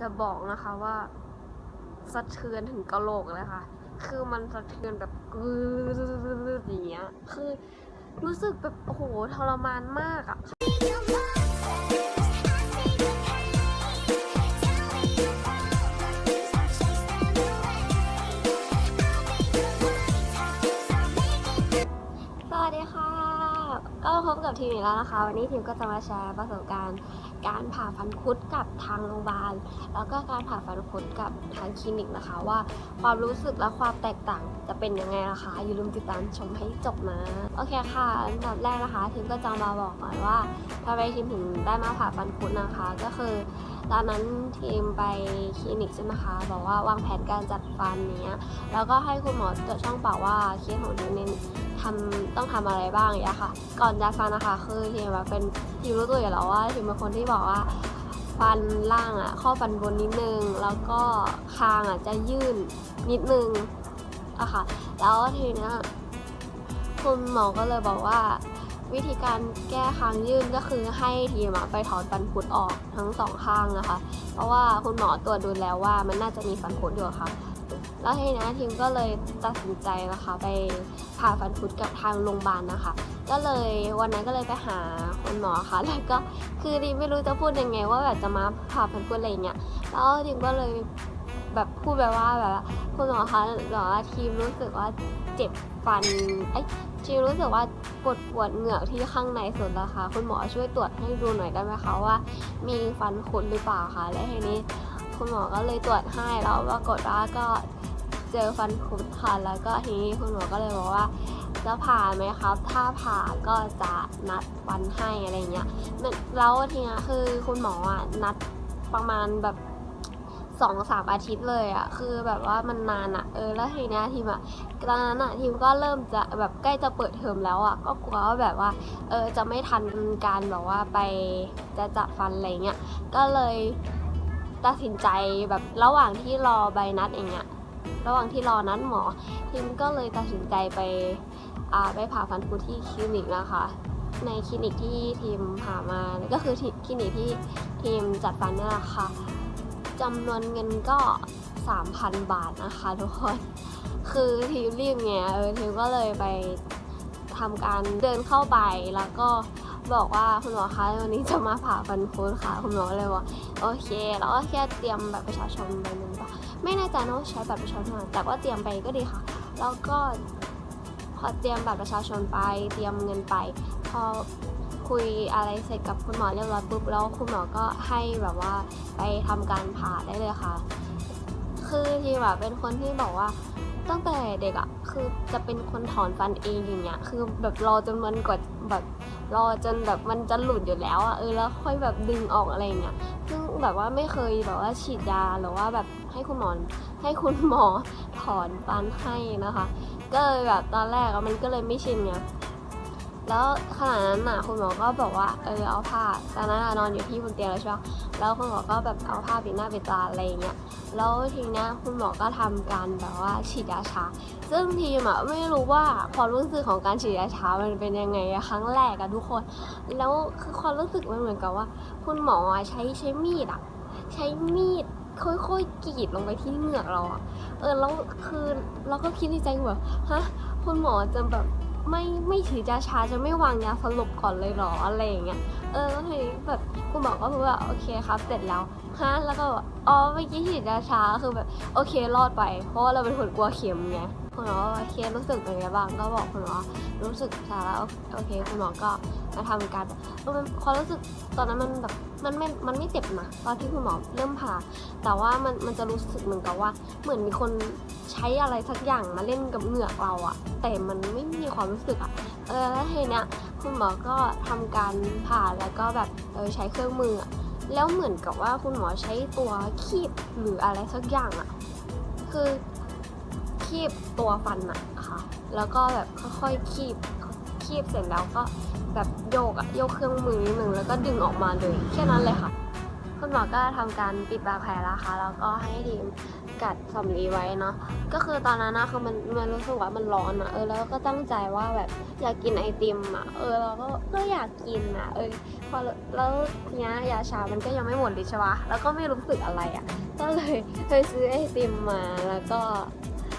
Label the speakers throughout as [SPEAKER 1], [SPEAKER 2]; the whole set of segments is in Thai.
[SPEAKER 1] จะบอกนะคะว่า สะเทือนถึงกะโหลกเลยค่ะ คือมันสะเทือนแบบกึ๊ดอย่างเงี้ย คือรู้สึกแบบโอ้โหทรมานมากอะสวัสดีค่ะ ก็พบกับทีมอีกแล้วนะคะ วันนี้ทีมก็จะมาแชร์ประสบการณ์ การผ่าฟันคุดกับทางโรงพยาบาล แล้วก็การผ่าฟันคุดกับทางคลินิกนะคะ ว่าความรู้สึกและความแตกต่างจะเป็นยังไงนะคะ อย่าลืมติดตามชมให้จบนะโอเคค่ะอันดับแรกนะคะทีมก็จะมาบอกก่อนว่าทำไมทีมถึงได้มาผ่าฟันคุดนะคะ ก็คือตอนนั้นทีมไปคลินิกใช่ไหมคะบอกว่าวางแผนการจัดฟันเนี้ยแล้วก็ให้คุณหมอตรวจช่องปากว่าเคสของทีมเนี่ยทำต้องทำอะไรบ้างอย่างเงี้ยค่ะ ก่อนจัดฟันนะคะคือทีมแบบเป็นทีมรู้ตัวอยู่แล้วว่าทีมเป็นคนที่บอกว่าฟันล่างอะข้อฟันบนนิดนึง แล้วก็คางอะจะยื่นนิดนึงอะค่ะ แล้วทีเนี้ยคุณหมอก็เลยบอกว่า วิธีการแก้คางยื่นก็คือให้ทีมอะไปถอนฟันคุดออกทั้งสองข้างนะคะ เพราะว่าคุณหมอตรวจดูแล้วว่ามันน่าจะมีฟันคุดอยู่ค่ะ แล้วทีนี้ทีมก็เลยตัดสินใจนะคะ ไปผ่าฟันคุดกับทางโรงพยาบาลนะคะ ก็เลยวันนั้นก็เลยไปหาคุณหมอค่ะ แล้วก็คือทีมไม่รู้จะพูดยังไง ว่าแบบจะมาผ่าฟันคุดอะไรเงี้ย แล้วทีมก็เลยแบบพูดแบบว่าแบบคุณหมอคะแบบว่าทีมรู้สึกว่าเจ็บฟันไอ้ทีมรู้สึกว่าปวดปวดเหงือกที่ข้างในสุดแล้วค่ะคุณหมอช่วยตรวจให้ดูหน่อยได้ไหมคะว่า มีฟันคุดหรือเปล่าคะและทีนี้คุณหมอก็เลยตรวจให้แล้วปรากฏว่าก็ เจอฟันคุดค่ะแล้วก็ทีนี้คุณหมอก็เลยบอกว่าจะผ่าไหมครับ ถ้าผ่าก็จะนัดวันให้อะไรเงี้ยแล้วทีนี้คือคุณหมออะนัดประมาณแบบสองสามอาทิตย์เลยอะคือแบบว่ามันนานอะเออแล้วทีนี้ทีมอะตอนนั้นอะทีมก็เริ่มจะแบบใกล้จะเปิดเทอมแล้วอะก็กลัวว่าแบบว่าเออจะไม่ทันการแบบว่าไปจะจัดฟันอะไรเงี้ยก็เลยตัดสินใจแบบระหว่างที่รอใบนัดอย่างเงี้ย ระหว่างที่รอนัดหมอทีมก็เลยตัดสินใจไปไปผ่าฟันคุดที่คลินิกนะคะ ในคลินิกที่ทีมผ่ามาก็คือคลินิกที่ทีมจัดฟันนี่แหละค่ะจำนวนเงินก็ 3,000 บาทนะคะทุกคนคือทีมรีบไงเออทีมก็เลยไปทำการเดินเข้าไปแล้วก็ บอกว่าคุณหมอคะวันนี้จะมาผ่าฟันคุดค่ะ คุณหมอเลยบอกโอเค แล้วก็แค่เตรียมแบัตรประชาชนใบหนึ่งปะไม่แน่ใจนะว่าใช้แบัตรประชาชนแต่ว่าเตรียมไปก็ดีค่ะ แล้วก็พอเตรียมบัตรประชาชนไปเตรียมเงินไป พอคุยอะไรเสร็จกับคุณหมอเรียบร้อยปุ๊บแล้วคุณหมอก็ให้แบบว่าไปทำการผ่าได้เลยค่ะ คือทีแบบเป็นคนที่บอกว่าตั้งแต่เด็กอะคือจะเป็นคนถอนฟันเองอย่างเงี้ยคือแบบรอจนมันกว่าแบบ รอจนแบบมันจะหลุดอยู่แล้วอะเออแล้วค่อยแบบดึงออกอะไรเงี้ยซึ่งแบบว่าไม่เคยแบบว่าฉีดยาหรือว่าแบบให้คุณหมอให้คุณหมอถอนฟันให้นะคะ ก็เลยแบบตอนแรกอะมันก็เลยไม่ชินไงแล้วขณะนั้นน่ะคุณหมอก็บอกว่าเออเอาผ้าตอนนั้นนอนอยู่ที่บนเตียงแล้วใช่ปะ แล้วคุณหมอก็แบบเอาผ้าปิดหน้าปิดตาอะไรอย่างเงี้ยแล้วทีเนี้ยคุณหมอก็ทำการแบบว่าฉีดยาชา ซึ่งทีมอะไม่รู้ว่าความรู้สึกของการฉีดยาชามันเป็นยังไงอะครั้งแรกอะทุกคน แล้วคือความรู้สึกมันเหมือนกับว่า คุณหมอใช้ใช้มีดอะใช้มีดค่อยๆกรีดลงไปที่เหงือกเราอะเออแล้วคือเราก็คิดในใจแบบฮะคุณหมอจะแบบ ไม่ไม่ฉีดยาชาจะไม่วางยาสลบก่อนเลยหรออะไรอย่างเงี้ยเออแล้วทีนี้แบบคุณหมอก็พูดว่าโอเคครับ เสร็จแล้วฮะแล้วก็อกอ๋อเมื่อกี้ฉีดยาชาคือแบบโอเครอดไป เพราะว่าเราเป็นคนกลัวเข็มไง คุณหมอว่าโอเครู้สึกเป็นไงบ้างก็บอกคุณหมอรู้สึกชาแล้วโอเคคุณหมอก็มาทำการมันความรู้สึกตอนนั้นมันแบบมันไม่ มันไม่เจ็บนะตอนที่คุณหมอเริ่มผ่า แต่ว่ามันมันจะรู้สึกเหมือนกับว่า เหมือนมีคนใช้อะไรสักอย่างมาเล่นกับเหงือกเราอะแต่มันไม่มีความรู้สึกอะเออแล้วทีเนี้ยคุณหมอก็ทำการผ่าแล้วก็แบบเออใช้เครื่องมือแล้วเหมือนกับว่าคุณหมอใช้ตัวคีบหรืออะไรสักอย่างอะคือ คีบตัวฟันอะค่ะ แล้วก็แบบค่อยๆคีบคีบเสร็จแล้วก็แบบโยกอะโยกเครื่องมือนิดนึงแล้วก็ดึงออกมาเลยแค่นั้นเลยค่ะ คุณหมอก็ทำการปิดบาดแผลแล้วค่ะ แล้วก็ให้ทีมกัดสำลีไว้เนาะ ก็คือตอนนั้นนะคือมันมันรู้สึกว่ามันร้อนอะเออแล้วก็ตั้งใจว่าแบบอยากกินไอติมอะเออเราก็ก็อยากกินอะเออพอแล้วทีเนี้ยยาชา มันก็ยังไม่หมดฤทธิ์ใช่ปะแล้วก็ไม่รู้สึกอะไรอะก็เลยไปซื้อไอติมมาแล้วก็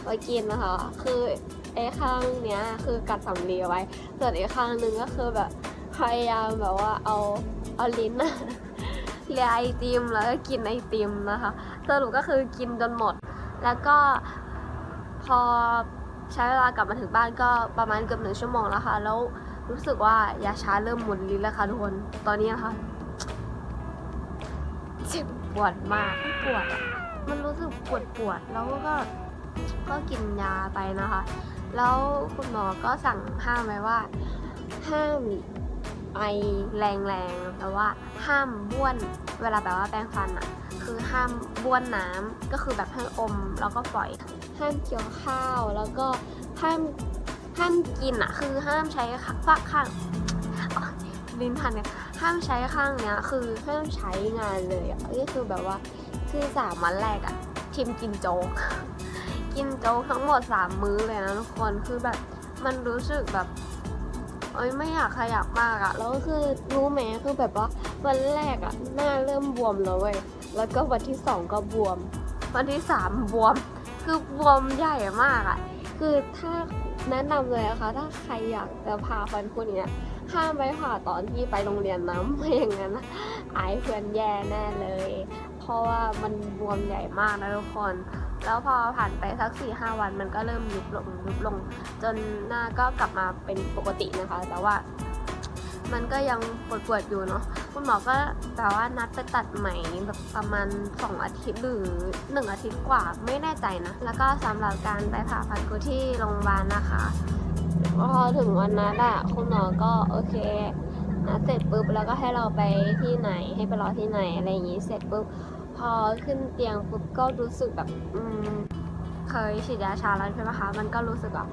[SPEAKER 1] มากินนะคะ คือไอ้ข้างเนี้ยคือกัดสำลีไว้ ส่วนอีกข้างนึงก็คือแบบพยายามแบบว่าเอาเอาลิ้นเลียไอติมแล้วก็กินไอติมนะคะสรุปก็คือกินจนหมด แล้วก็พอใช้เวลากลับมาถึงบ้านก็ประมาณเกือบหนึ่งชั่วโมงแล้วค่ะ แล้วรู้สึกว่ายาชาเริ่มหมุนลิ้นแล้วค่ะทุกคน ตอนนี้นะคะเจ็บปวดมากปวด มันรู้สึกปวดปวดแล้วก็ ก็กินยาไปนะคะ แล้วคุณหมอก็สั่งห้ามไว้ว่า ห้ามไอแรงๆแต่ว่าห้ามบ้วน เวลาแบบว่าแปรงฟันอะคือห้ามบ้วนน้ำก็คือแบบให้อมแล้วก็ปล่อย ห้ามเคี้ยวข้าวแล้วก็ห้ามห้ามกินอะคือห้ามใช้ฝากข้างลิ้นพันเนี่ยห้ามใช้ข้างเนี้ยคือห้ามใช้งานเลยอะก็คือแบบว่าคือสามวันแรกอะทีมกินโจ๊ก กินโจ๊กทั้งหมดสามมื้อเลยนะทุกคนคือแบบมันรู้สึกแบบเอ้ยไม่อยากขยับมากอะแล้วก็คือรู้ไหมคือแบบว่าวันแรกอะหน้าเริ่มบวมแล้วเว้ยแล้วก็วันที่สองก็บวม วันที่สามบวม คือบวมใหญ่มากอะคือถ้าแนะนำเลยนะคะ ถ้าใครอยากจะพาฟันคุณเนี้ยห้ามไปผ่าตอนที่ไปโรงเรียนนะไม่อย่างนั้นอายเพื่อนแย่แน่เลย เพราะว่ามันบวมใหญ่มากนะทุกคน แล้วพอผ่านไปสักสี่ห้าวันมันก็เริ่มยุบลงยุบลง จนหน้าก็กลับมาเป็นปกตินะคะ แต่ว่า มันก็ยังปวดๆอยู่เนาะคุณหมอก็แบบว่านัดไปตัดไหมแบบประมาณ 2 อาทิตย์หรือ 1 อาทิตย์กว่าไม่แน่ใจนะ แล้วก็สำหรับการไปผ่าฟันกูที่โรงพยาบาลนะคะพอถึงวันนั้นอะคุณหมอก็โอเคนัดเสร็จปุ๊บแล้วก็ให้เราไปที่ไหนให้ไปรอที่ไหนอะไรอย่างงี้เสร็จปุ๊บ พอขึ้นเตียงปุ๊บก็รู้สึกแบบ อืมเคยฉีดยาชาแล้วใช่ไหมคะ มันก็รู้สึกแบบ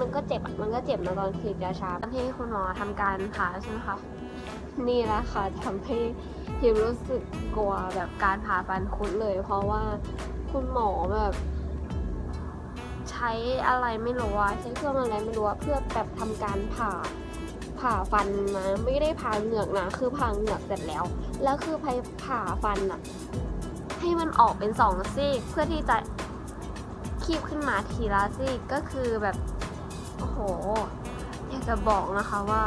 [SPEAKER 1] มันก็เจ็บ มันก็เจ็บนะตอนฉีดยาชาตอนที่คุณหมอทำการผ่าใช่ไหมคะ นี่แหละค่ะทำให้ทิมรู้สึกกลัวแบบการผ่าฟันคุดเลย เพราะว่าคุณหมอแบบ ใช้อะไรไม่รู้อะใช้เครื่องอะไรไม่รู้อะเพื่อแบบทำการผ่าผ่าฟันนะไม่ได้ผ่าเหงือกนะ คือผ่าเหงือกเสร็จแล้ว แล้วคือไปผ่าฟันอะ ให้มันออกเป็นสองซีกเพื่อที่จะคีบขึ้นมาทีละซีกก็คือแบบโอ้โหอยากจะบอกนะคะว่า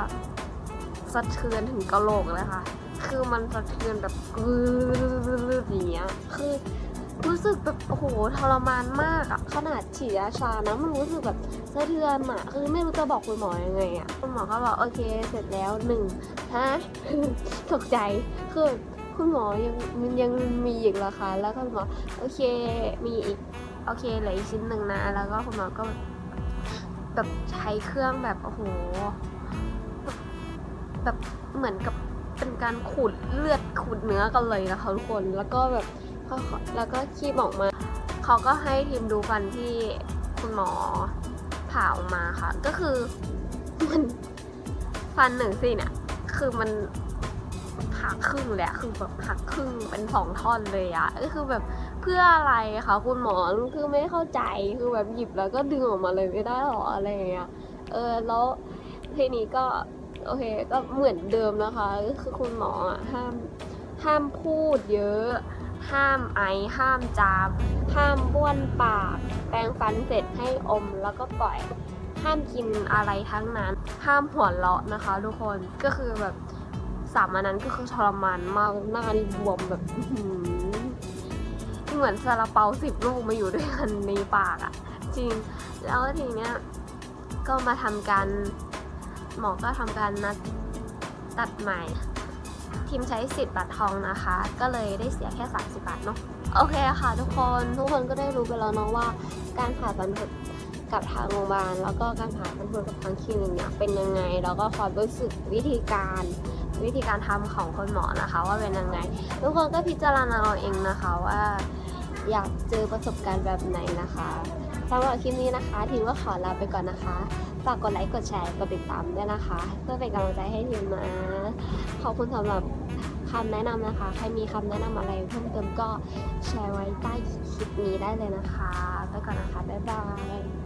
[SPEAKER 1] สะเทือนถึงกะโหลกเลยค่ะ คือมันสะเทือนแบบกึดอย่างเงี้ยคือรู้สึกแบบโอ้โหทรมานมากอะขนาดฉีดยาชานะมันรู้สึกแบบสะเทือนอะคือไม่รู้จะบอกคุณหมอยังไงอะคุณหมอก็บอกโอเคเสร็จแล้วหนึ่งฮะตกใจคือ คุณหมอยังมันยังมีอีกเหรอคะแล้วคุณหมอโอเคมีอีกโอเคเหลืออีกชิ้นหนึ่งนะ แล้วก็คุณหมอก็แบบใช้เครื่องแบบโอ้โหแบบเหมือนกับเป็นการขูดเลือดขูดเนื้อกันเลยนะคะทุกคนแล้วก็แบบแล้วก็คีบออกมาเขาก็ให้ทีมดูฟันที่คุณหมอผ่าออกมาค่ะ ก็คือมันฟันหนึ่งซี่เนี่ยคือมัน หักครึ่งเละคือแบบหักครึ่งเป็นสองท่อนเลยอะก็คือแบบเพื่ออะไรคะคุณหมอคือไม่เข้าใจคือแบบหยิบแล้วก็ดึงออกมาเลยไม่ได้หรออะไรอย่างเงี้ยเออแล้วทีนี้ก็โอเคก็เหมือนเดิมนะคะก็คือคุณหมออะห้ามห้ามพูดเยอะ ห้ามไอห้ามจาม ห้ามบ้วนปาก แปรงฟันเสร็จให้อมแล้วก็ปล่อย ห้ามกินอะไรทั้งนั้น ห้ามหัวเราะนะคะ ทุกคนก็คือแบบ สามอันนั้นก็คือทรมานมากหน้านี่บวมแบบเหมือนซาลาเปาสิบลูกมาอยู่ด้วยกันในปากอะจริง แล้วทีเนี้ยก็มาทำการหมอก็ทำการนัดตัดใหม่ทีมใช้สิทธิ์บัตรทองนะคะ ก็เลยได้เสียแค่ 30 บาทเนาะโอเคค่ะ ทุกคนทุกคนก็ได้รู้ไปแล้วเนาะว่า การผ่าฟันผุดกับทางโรงพยาบาลแล้วก็การผ่าฟันผุกับทางคลินิกเนี่ยเป็นยังไง แล้วก็ความรู้สึกวิธีการ วิธีการทำของคุณหมอนะคะ ว่าเป็นยังไง ทุกคนก็พิจารณาเอาเองนะคะว่าอยากเจอประสบการณ์แบบไหนนะคะสำหรับคลิปนี้นะคะทีมก็ขอลาไปก่อนนะคะฝากกดไลค์กดแชร์กดติดตามด้วยนะคะ เพื่อเป็นกำลังใจให้ทีมนะขอบคุณสำหรับคำแนะนำนะคะ ใครมีคำแนะนำอะไรเพิ่มเติมก็แชร์ไว้ใต้คลิปนี้ได้เลยนะคะ ไปก่อนนะคะ บ๊ายบาย